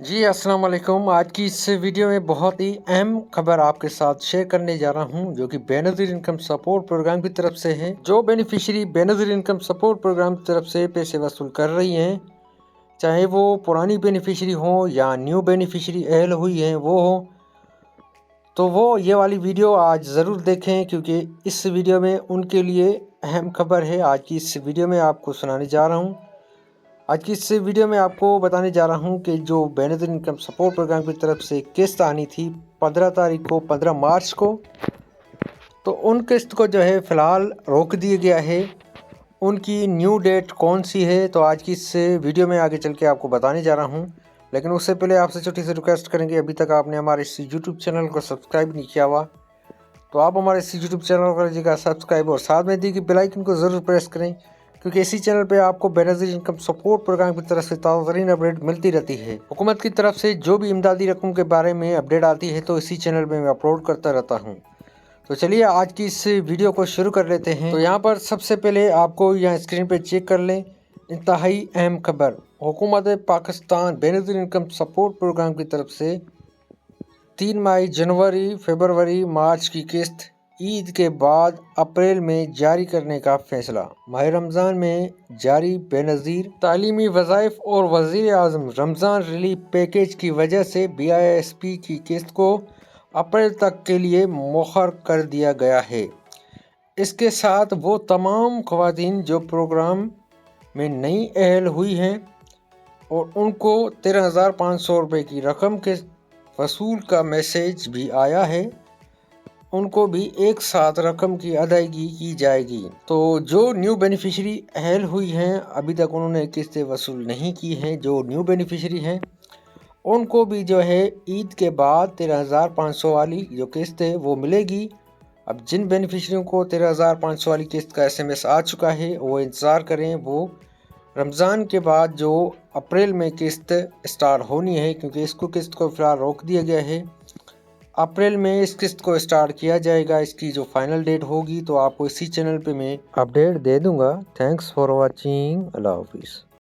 جی السلام علیکم۔ آج کی اس ویڈیو میں بہت ہی اہم خبر آپ کے ساتھ شیئر کرنے جا رہا ہوں، جو کہ بے نظیر انکم سپورٹ پروگرام کی طرف سے ہے جو بینیفیشری بے نظیر انکم سپورٹ پروگرام کی طرف سے پیسے وصول کر رہی ہیں۔ چاہے وہ پرانی بینیفیشری ہوں یا نیو بینیفیشری اہل ہوئی ہیں، وہ ہوں۔ تو وہ یہ والی ویڈیو آج ضرور دیکھیں، کیونکہ اس ویڈیو میں ان کے لیے اہم خبر ہے۔ آج کی اس ویڈیو میں آپ کو سنانے جا رہا ہوں۔ آج کی اس ویڈیو میں آپ کو بتانے جا رہا ہوں کہ جو بینظر انکم سپورٹ پروگرام کی طرف سے قسط آنی تھی پندرہ تاریخ کو، پندرہ مارچ کو، تو ان قسط کو جو ہے فی الحال روک دیا گیا ہے۔ ان کی نیو ڈیٹ کون سی ہے؟ تو آج کی اس ویڈیو میں آگے چل کے آپ کو بتانے جا رہا ہوں۔ لیکن اس سے پہلے آپ سے چھوٹی سی ریکویسٹ کریں گے، ابھی تک آپ نے ہمارے اس یوٹیوب چینل کو سبسکرائب نہیں کیا ہوا۔ تو آپ ہمارے اس یوٹیوب چینل کو لیجیے گا سبسکرائب اور ساتھ میں دی کہ بلائکن کو ضرور پریس کریں۔ کیونکہ اسی چینل پہ آپ کو بے نظیر انکم سپورٹ پروگرام کی طرف سے تازہ ترین اپڈیٹ ملتی رہتی ہے۔ حکومت کی طرف سے جو بھی امدادی رقم کے بارے میں اپڈیٹ آتی ہے تو اسی چینل پہ میں اپلوڈ کرتا رہتا ہوں۔ تو چلیے، آج کی اس ویڈیو کو شروع کر لیتے ہیں۔ تو یہاں پر سب سے پہلے آپ کو یہاں اسکرین پہ چیک کر لیں۔ انتہائی اہم خبر، حکومت پاکستان بے نظیر انکم سپورٹ پروگرام کی طرف سے تین مائی جنوری، فیبروری، مارچ کی قسط عید کے بعد اپریل میں جاری کرنے کا فیصلہ۔ ماہ رمضان میں جاری بے نظیر تعلیمی وظائف اور وزیر اعظم رمضان ریلیف پیکیج کی وجہ سے بی آئی ایس پی کی قسط کو اپریل تک کے لیے مؤخر کر دیا گیا ہے۔ اس کے ساتھ وہ تمام خواتین جو پروگرام میں نئی اہل ہوئی ہیں اور ان کو تیرہ ہزار پانچ سو روپے کی رقم کے وصول کا میسیج بھی آیا ہے ان کو بھی ایک ساتھ رقم کی ادائیگی کی جائے گی۔ تو جو نیو بینیفیشری اہل ہوئی ہیں، ابھی تک انہوں نے قسطیں وصول نہیں کی ہیں۔ جو نیو بینیفیشری ہیں، ان کو بھی جو ہے، عید کے بعد تیرہ ہزار پانچ سو والی جو قسط ہے، وہ ملے گی۔ اب جن بینیفیشریوں کو تیرہ ہزار پانچ سو والی قسط کا ایس ایم ایس آ چکا ہے، وہ انتظار کریں۔ وہ رمضان کے بعد جو اپریل میں قسط اسٹارٹ ہونی ہے، کیونکہ اس کو قسط کو فی الحال روک دیا گیا ہے۔ اپریل میں اس قسط کو اسٹارٹ کیا جائے گا۔ اس کی جو فائنل ڈیٹ ہوگی تو آپ کو اسی چینل پہ میں اپڈیٹ دے دوں گا۔ تھینکس فار واچنگ اللہ حافظ۔